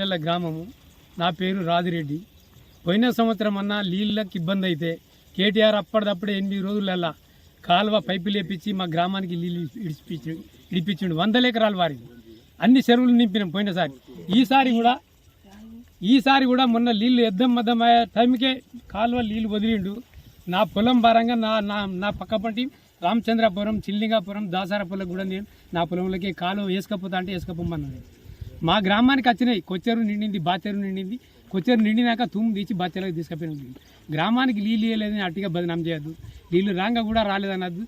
పల్లెల గ్రామము. నా పేరు రాజిరెడ్డి పోయిన సంవత్సరం అన్న నీళ్ళకి ఇబ్బంది అయితే కేటీఆర్ అప్పటిదప్పుడే ఎనిమిది రోజులల్లా కాలువ పైపులు వేపించి మా గ్రామానికి నీళ్ళు ఇడిపించి ఇడిపించిండు. వందల ఎకరాలు వారికి అన్ని చెరువులు నింపినాం పోయినసారి. ఈసారి కూడా ఈసారి కూడా మొన్న నీళ్ళు ఎద్దం మద్దం అయ్యే టైంకే కాలువ నీళ్ళు వదిలిండు. నా పొలం భారంగా నా నా నా పక్క పంటి రామచంద్రాపురం చిల్లింగాపురం దాసారపురం కూడా నేను నా పొలంలోకి కాలువ వేసుకపోతా అంటే వేసుకపోమన్నాను మా గ్రామానికి వచ్చినాయి. కొచ్చేరు నిండింది బాచెరు నిండింది. కొచ్చేరు నిండినాక తుమ్ము తీసి బాచెలకు తీసుకుపోయినది గ్రామానికి నీళ్ళు ఇవ్వలేదని అట్టిగా బదనాం చేయొద్దు. నీళ్ళు రాంగా కూడా రాలేదనద్దు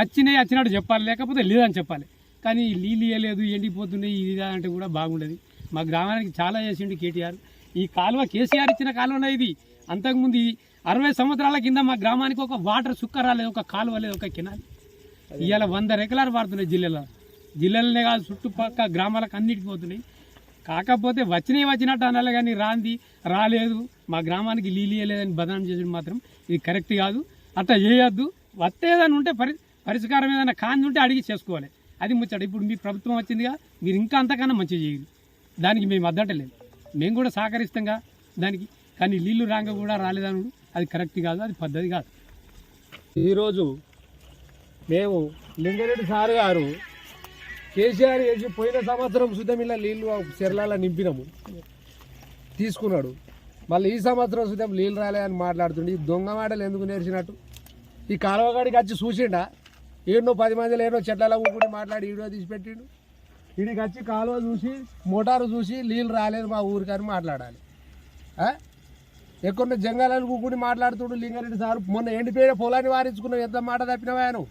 వచ్చినాయి వచ్చినట్టు చెప్పాలి. లేకపోతే లేదని చెప్పాలి. కానీ నీళ్ళు ఇవ్వలేదు ఎండిపోతున్నాయి ఇది అంటే కూడా బాగుండదు. మా గ్రామానికి చాలా చేసిండు కేటీఆర్. ఈ కాలువ కేసీఆర్ ఇచ్చిన కాలువనే ఇది. అంతకుముందు అరవై సంవత్సరాల కింద మా గ్రామానికి ఒక వాటర్ సుక్క రాలేదు ఒక కాలువ లేదు ఒక కెనాల్. ఇవాళ వంద రెకలాలు వాడుతున్నాయి జిల్లాలో. జిల్లాలనే కాదు చుట్టుపక్క గ్రామాలకు అన్నిటికి పోతున్నాయి. కాకపోతే వచ్చినవి వచ్చినట్టు అనాలి కానీ రాంది రాలేదు. మా గ్రామానికి లీలియలేదని బదనం బదనాం మాత్రం ఇది కరెక్ట్ కాదు. అట్లా చేయొద్దు. వస్తేదని ఉంటే పరి పరిష్కారం ఏదైనా కాంది ఉంటే అడిగి చేసుకోవాలి. అది ముచ్చట. ఇప్పుడు మీ ప్రభుత్వం వచ్చిందిగా మీరు ఇంకా అంతకన్నా మంచిగా చేయండి దానికి మేము అద్దటలేదు మేము కూడా సహకరిస్తాంగా దానికి. కానీ నీళ్ళు రాంగ కూడా రాలేదనుడు. అది కరెక్ట్ కాదు అది పద్ధతి కాదు. ఈరోజు మేము లింగారెడ్డి సార్ గారు కేసీఆర్ వేసి పోయిన సంవత్సరం సుతం ఇలా నీళ్ళు చెర్లాల నింపినాము. తీసుకున్నాడు. మళ్ళీ ఈ సంవత్సరం సుతం నీళ్ళు రాలే అని మాట్లాడుతుండే. ఈ దొంగ మాటలు ఎందుకు నేర్చినట్టు? ఈ కాలువగాడికి వచ్చి చూసిండా? ఏడో పది మందిలో ఏడో చెట్లలో ఊపుకుంటే మాట్లాడి వీడియో తీసిపెట్టిండు వీడికి వచ్చి కాలువ చూసి మోటారు చూసి నీళ్ళు రాలేదు మా ఊరికి అని మాట్లాడాలి. ఆ? ఎక్కడ జంగాలను కూకుని మాట్లాడుతుడు లింగారెడ్డి సార్. మొన్న ఎండిపోయిన పొలాన్ని వారించుకున్నావు. ఎంత మాట తప్పినవా నువ్వు?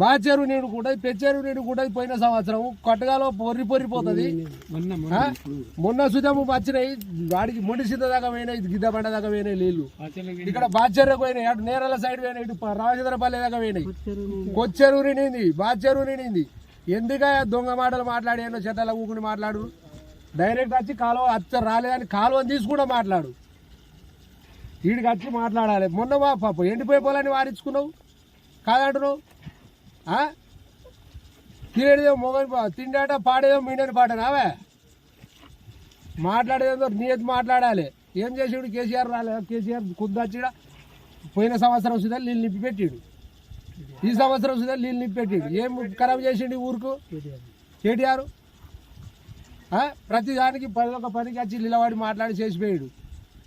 బాచెరు నీడు కూడా పెచ్చేరు నీడు కూడా పోయిన సంవత్సరం కొట్టగాలో పొర్రి పొర్రిపోతుంది మొన్న సుధము వచ్చినాయి వాడికి మొండి సిద్ధ దాకా పోయినాయి గిద్ద బండ దాకా పోయినాయి నీళ్ళు. ఇక్కడ బాచెర్రకు పోయినాయి అటు నేరల సైడ్ పోయినాయి ఇటు రామచంద్రపల్లి దాకా పోయినాయి. కొచ్చెరు నిండింది బాచెరు నిండింది. ఎందుక దొంగ మాటలు మాట్లాడానో చెట్ల ఊకుని మాట్లాడు? డైరెక్ట్ వచ్చి కాలువ అచ్చ రాలేదని కాలువని తీసి కూడా మాట్లాడు. వీడికి వచ్చి మాట్లాడాలి. మొన్న మా పాప ఎండిపోయే పొలాన్ని వారించుకున్నావు? కాదంటున్నావు? తినేదేమో మొగని తిండాట పాడేదో మీడని పాటనావే మాట్లాడేదో నీతి మాట్లాడాలి. ఏం చేసాడు? కేసీఆర్ రాలేదు కేసీఆర్ కుద్దచ్చిడా పోయిన సంవత్సరం సుధా నీళ్ళు నింపి పెట్టాడు. ఈ సంవత్సరం సుధా నీళ్ళు నింపి పెట్టాడు. ఏం ఖరాబ్ చేసిండు ఊరుకు? కేటీఆర్. ఆ? ప్రతి దానికి పది ఒక పనికి వచ్చి నిలబడి మాట్లాడి చేసిపోయాడు.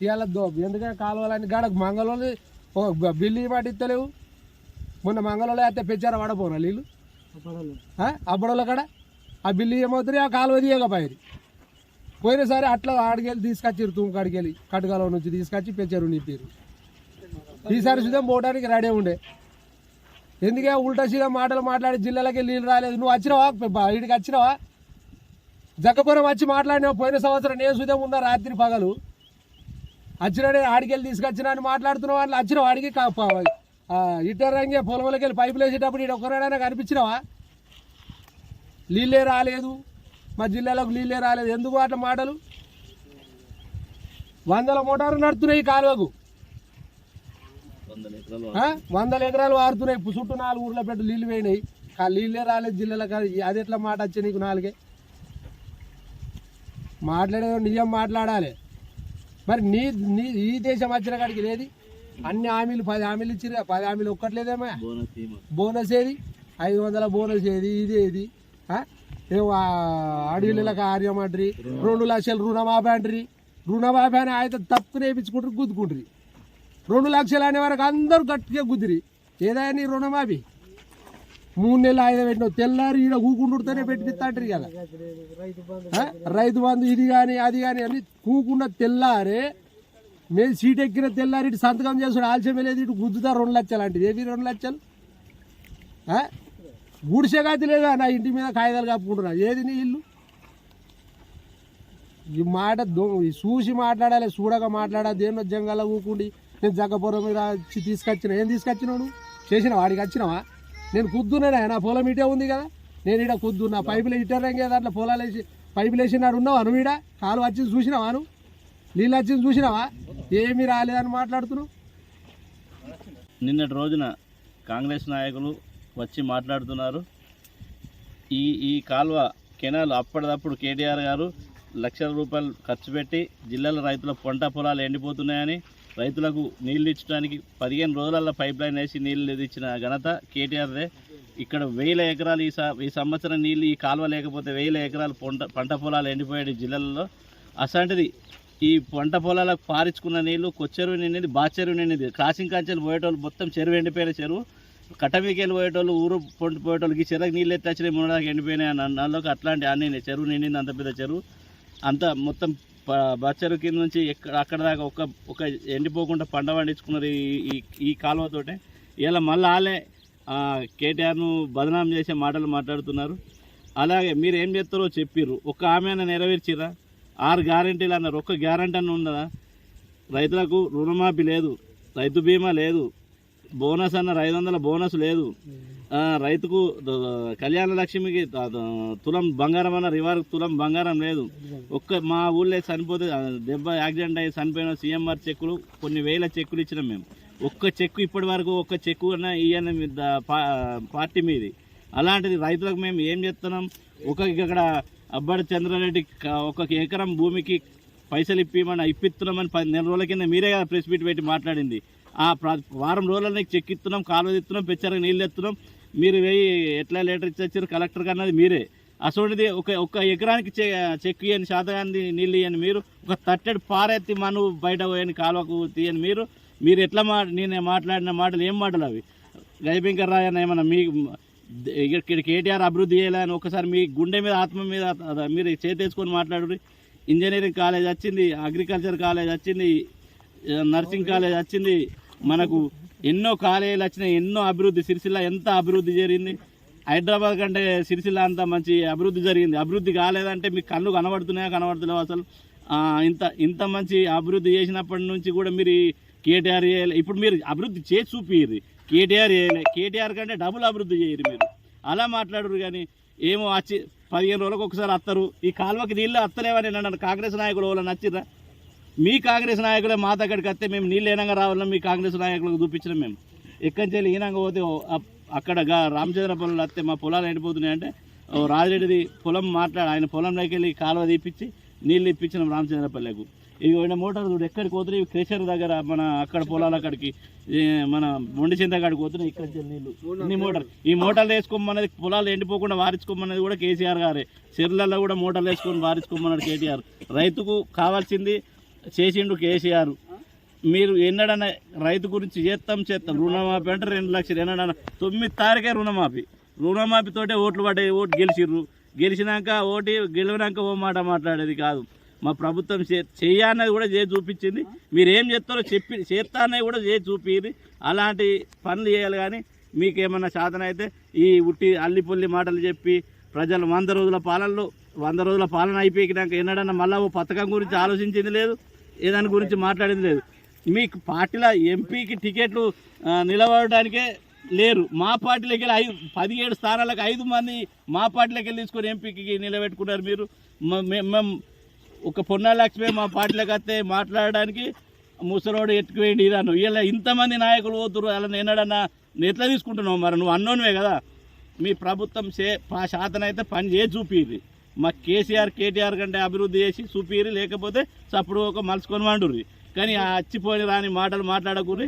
ఇవాళ దో ఎందుకంటే కాలువలని గాడ మంగళోని బిల్లు పట్టిస్తలేవు ఇస్తలేవు మొన్న మంగళంలో అయితే పెంచారా వాడపోరా నీళ్ళు? అబ్బడోళ్ళ కాడ? ఆ బిల్లు ఏమవుతుంది? ఆ కాలువ తీయకపోయారు పోయినసారి అట్లా ఆడికెళ్ళి తీసుకొచ్చారు తూము కాడికెళ్ళి కటుగాల నుంచి తీసుకొచ్చి పెంచారు నింపారు ఈసారి సుధం పోవడానికి రెడీ ఉండే. ఎందుకే ఉల్టా సీదా మాటలు మాట్లాడి జిల్లాలకి నీళ్ళు రాలేదు? నువ్వు వచ్చినావా? ఇడికి ఈడికి వచ్చినావా? జక్కపురం వచ్చి మాట్లాడినావు పోయిన సంవత్సరం నేను సుధం ఉన్నా రాత్రి పగలు. వచ్చినాడే ఆడికెళ్ళి తీసుకొచ్చినా అని మాట్లాడుతున్నావు? వాళ్ళు వచ్చినావు ఆడికి కా- ప- ఆ, ఇటర్ రంగే పొలంలోకి వెళ్ళి పైపులు వేసేటప్పుడు ఇక్కడ ఒక్కరైనా కనిపించినావా నీళ్ళే రాలేదు. మా జిల్లాలోకి నీళ్ళే రాలేదు. ఎందుకు అట్లా మాటలు? వందల మోటార్లు నడుతున్నాయి కాలువకు? వందల ఎకరాలు వారుతున్నాయి చుట్టూ నాలుగు ఊర్ల పెట్టు నీళ్ళు పోయినాయి. నీళ్ళే రాలేదు జిల్లాలకు అది ఎట్లా మాట వచ్చి నీకు నాలుగే? మాట్లాడేదో నిజం మాట్లాడాలి. మరి నీ నీ ఈ దేశం వచ్చిన కాడికి లేది. అన్ని హామీలు పది హామీలు ఇచ్చిరా పది హామీలు ఒక్కట్లేదేమా. బోనస్ ఏది? ఐదు వందల బోనస్ ఏది? ఇది ఏది? అడవిలకు ఆర్యమంటారు రెండు లక్షలు రుణమాఫీ అంటారు రుణమాఫీ అని ఆయన తప్పు నేపించుకుంటారు గుద్దుకుంటారు. రెండు లక్షలు అనే వరకు అందరూ గట్టిగా గుద్దిరి. ఏదైనా నీ రుణమాఫీ? మూడు నెలలు ఆయన పెట్టినావు. తెల్లారి ఈడ కూకుండుతూనే పెట్టిస్తాంటారు కదా? రైతు బంధు ఇది కానీ అది కానీ అని కూకుండా తెల్లారే మేము సీట్ ఎక్కిన తెల్లారి ఇటు సంతకం చేస్తాడు ఆలస్యం లేదు ఇటు గుద్దుతా రెండు లక్షలు అంటే ఏవి రెండు లక్షలు గుడిసెగాతి లేదా? నా ఇంటి మీద కాగితాలు కప్పుకుంటున్నా. ఏది నీ ఇల్లు? ఈ మాట చూసి మాట్లాడాలి చూడక మాట్లాడాలి దేన్నో జంగాల ఊకుండి నేను జగ్గపురం మీద వచ్చి తీసుకొచ్చిన. ఏం తీసుకొచ్చినావు చేసిన వాడికి వచ్చినావా? నేను కుద్దునే నా పొలం ఇటే ఉంది కదా. నేను ఇడ కుద్దున్నా. పైపులు లేదా అట్లా పొలాలు వేసి పైపులు వేసినాడు ఉన్నావా నువ్వు ఇడ కాలు వచ్చి చూసినావా నువ్వు? నీళ్ళు వచ్చి చూసినావా? ఏమీ రాలేదని మాట్లాడుతున్నావు? నిన్నటి రోజున కాంగ్రెస్ నాయకులు వచ్చి మాట్లాడుతున్నారు. ఈ ఈ కాలువ కెనాల్ అప్పటిదప్పుడు కేటీఆర్ గారు లక్షల రూపాయలు ఖర్చు పెట్టి జిల్లాలో రైతుల పంట పొలాలు ఎండిపోతున్నాయని రైతులకు నీళ్ళు ఇచ్చడానికి పదిహేను రోజులలో పైప్ లైన్ వేసి నీళ్ళు ఇచ్చిన ఘనత కేటీఆర్దే. ఇక్కడ వేల ఎకరాలు ఈ స- ఈ సంవత్సరం నీళ్ళు ఈ కాలువ లేకపోతే వేల ఎకరాలు పంట పంట పొలాలు ఎండిపోయాడు జిల్లాలలో. అసంటిది ఈ పంట పొలాలకు పారించుకున్న నీళ్ళు కొచ్చెరువు నిండింది బాచెరువు నిండింది క్రాసింగ్ కాంచెలు పోయేటోళ్ళు మొత్తం చెరువు ఎండిపోయిన చెరువు. కట్టమీకెళ్ళి పోయేటోళ్ళు ఊరు పొంటి పోయేటోళ్ళకి చెరకు నీళ్ళు ఎత్తి వచ్చినాయి మునడానికి ఎండిపోయినాయి అన్న నాలోకి అట్లాంటి అన్నీ చెరువు నిండింది అంత పెద్ద చెరువు. అంత మొత్తం ప- కింద నుంచి ఎక్కడ అక్కడ దాకా ఒక ఒక ఎండిపోకుండా పంట పండించుకున్నారు ఈ ఈ కాలువతోటే ఇలా మళ్ళీ వాళ్ళే కేటీఆర్ను బదనాం చేసే మాటలు మాట్లాడుతున్నారు. అలాగే మీరు ఏం చేస్తారో చెప్పిర్రు. ఒక్క ఆమె నెరవేర్చిరా ఆరు గ్యారంటీలు అన్నారు. ఒక్క గ్యారంటీ అన్న ఉన్నదా? రైతులకు రుణమాఫీ లేదు రైతు బీమా లేదు బోనస్ అన్నారు ఐదు వందల బోనస్ లేదు. ఆ, రైతుకు కళ్యాణ లక్ష్మికి తులం బంగారం అన్న రివార్ తులం బంగారం లేదు. ఒక్క మా ఊళ్ళో చనిపోతే దెబ్బ యాక్సిడెంట్ అయ్యి చనిపోయిన సీఎంఆర్ చెక్కులు కొన్ని వేల చెక్కులు ఇచ్చినాం మేము. ఒక్క చెక్కు ఇప్పటి వరకు ఒక్క చెక్కు అన్న పా- పార్టీ మీది. అలాంటిది రైతులకు మేము ఏం చేస్తున్నాం? ఒక ఇక్కడ అబ్బాడి చంద్రారెడ్డి ఒక ఎకరం భూమికి పైసలు ఇప్పిమని ఇప్పిస్తున్నామని పది నెల రోజుల కింద మీరే కదా ప్రెస్ మీట్ పెట్టి మాట్లాడింది. ఆ వారం రోజుల నీకు చెక్ ఇస్తున్నాం కాలువ ఇస్తున్నాం పెచ్చరకు నీళ్ళు ఎత్తున్నాం మీరు వెయ్యి ఎట్లా లీటర్ ఇచ్చారు కలెక్టర్ అన్నది మీరే. అసోంటిది ఒక ఒక ఎకరానికి చెక్ ఇయ్యని శాతగాంది నీళ్ళు ఇయ్యని మీరు ఒక తట్టెడు పారెత్తి మను బయట పోయని కాలువకు తీయని మీరు మీరు ఎట్లా మా నేను మాట్లాడిన మాటలు ఏం మాటలు అవి? గైబింకర్ రాయ్ ఏమన్నా మీ ఇక్కడ కేటీఆర్ అభివృద్ధి చేయాలని ఒకసారి మీ గుండె మీద ఆత్మ మీద మీరు చేతేసుకొని మాట్లాడు ఇంజనీరింగ్ కాలేజ్ వచ్చింది అగ్రికల్చర్ కాలేజ్ వచ్చింది నర్సింగ్ కాలేజ్ వచ్చింది. మనకు ఎన్నో కాలేజీలు వచ్చినాయి ఎన్నో అభివృద్ధి సిరిసిల్ల ఎంత అభివృద్ధి జరిగింది. హైదరాబాద్ కంటే సిరిసిల్ల అంత మంచి అభివృద్ధి జరిగింది. అభివృద్ధి కాలేదంటే మీకు కళ్ళు కనబడుతున్నాయా కనబడుతున్నావు అసలు? ఇంత ఇంత మంచి అభివృద్ధి చేసినప్పటి నుంచి కూడా మీరు కేటీఆర్ చేయలే. ఇప్పుడు మీరు అభివృద్ధి చేసి చూపియ్యి కేటీఆర్ చేయలే కేటీఆర్ కంటే డబుల్ అభివృద్ధి చేయరు మీరు. అలా మాట్లాడరు కానీ ఏమో వచ్చి పదిహేను రోజులకు ఒకసారి వస్తారు ఈ కాలువకి నీళ్ళు వస్తలేవని నన్ను కాంగ్రెస్ నాయకులు వాళ్ళు నచ్చిర్రా? మీ కాంగ్రెస్ నాయకులే మా దగ్గరికి వస్తే మేము నీళ్ళు ఏనంగా రావాలని మీ కాంగ్రెస్ నాయకులకు చూపించినాం మేము. ఎక్కడి నుంచి ఈనంగా పోతే ఓ అక్కడ రామచంద్రపల్లిలో రామచంద్ర పొలాలు వస్తే మా పొలాలు ఎండిపోతున్నాయి అంటే ఓ రాజిరెడ్డిది పొలం మాట్లాడి ఆయన పొలంలోకి వెళ్ళి కాలువ తీపిచ్చి నీళ్ళు ఇప్పించినాం రామచంద్రపల్లెకు. ఇవి మోటార్ చూడు ఎక్కడికి పోతున్నాయి? ఇవి క్రెషర్ దగ్గర మన అక్కడ పొలాలు అక్కడికి. మన మొండి చింత కాడికి పోతున్నాయి ఇక్కడ నీళ్ళు ఇన్ని మోటార్. ఈ మోటార్లు వేసుకోమన్నది పొలాలు ఎండిపోకుండా వారించుకోమన్నది కూడా కేసీఆర్ గారే. చెర్లలో కూడా మోటార్లు వేసుకొని వారించుకోమన్నాడు కేటీఆర్. రైతుకు కావాల్సింది చేసిండు కేసీఆర్. మీరు ఎన్నడన్నా రైతు గురించి చేస్తాం చేస్తాం రుణమాఫీ అంటే రెండు లక్షలు. ఎన్నడన్నా తొమ్మిది తారీఖే రుణమాఫీ. రుణమాఫీతోటే ఓట్లు పడ్డాయి ఓటు గెలిచిర్రు. గెలిచినాక ఓటి గెలిచినాక ఓ మాట మాట్లాడేది కాదు. మా ప్రభుత్వం చే కూడా చేసి చూపించింది. మీరు ఏం చేస్తారో చెప్పి చేస్తా కూడా చేసి చూపింది అలాంటి పనులు చేయాలి కానీ మీకేమన్నా సాధన అయితే ఈ ఉట్టి అల్లిపల్లి మాటలు చెప్పి ప్రజలు వంద రోజుల పాలనలో వంద రోజుల పాలన అయిపోయినాక ఎన్నడన్నా మళ్ళా ఓ పథకం గురించి ఆలోచించింది లేదు? ఏదాని గురించి మాట్లాడింది లేదు. మీకు పార్టీలో ఎంపీకి టికెట్లు నిలబడడానికే లేరు. మా పార్టీలోకి వెళ్ళి ఐదు పదిహేడు స్థానాలకు ఐదు మంది మా పార్టీలోకి వెళ్ళి తీసుకొని ఎంపీకి నిలబెట్టుకున్నారు మీరు. మేము ఒక పొన్నా లక్ష్మి మా పార్టీలోకి వస్తే మాట్లాడడానికి ముసలోడు ఎత్తుకువేయండి ఇదాను ఇలా ఇంతమంది నాయకులు పోతురు అలా నేనడన్నా నేను ఎట్లా తీసుకుంటున్నావు మరి? నువ్వు అన్నోనివే కదా. మీ ప్రభుత్వం చే పా శాతం అయితే పని చేసి చూపిది మా కేసీఆర్ కేటీఆర్ కంటే అభివృద్ధి చేసి చూపిరి లేకపోతే చప్పుడు ఒక మలుచుకొని వండుర్రి. కానీ ఆ అచ్చిపోయి రాని మాటలు మాట్లాడకూరి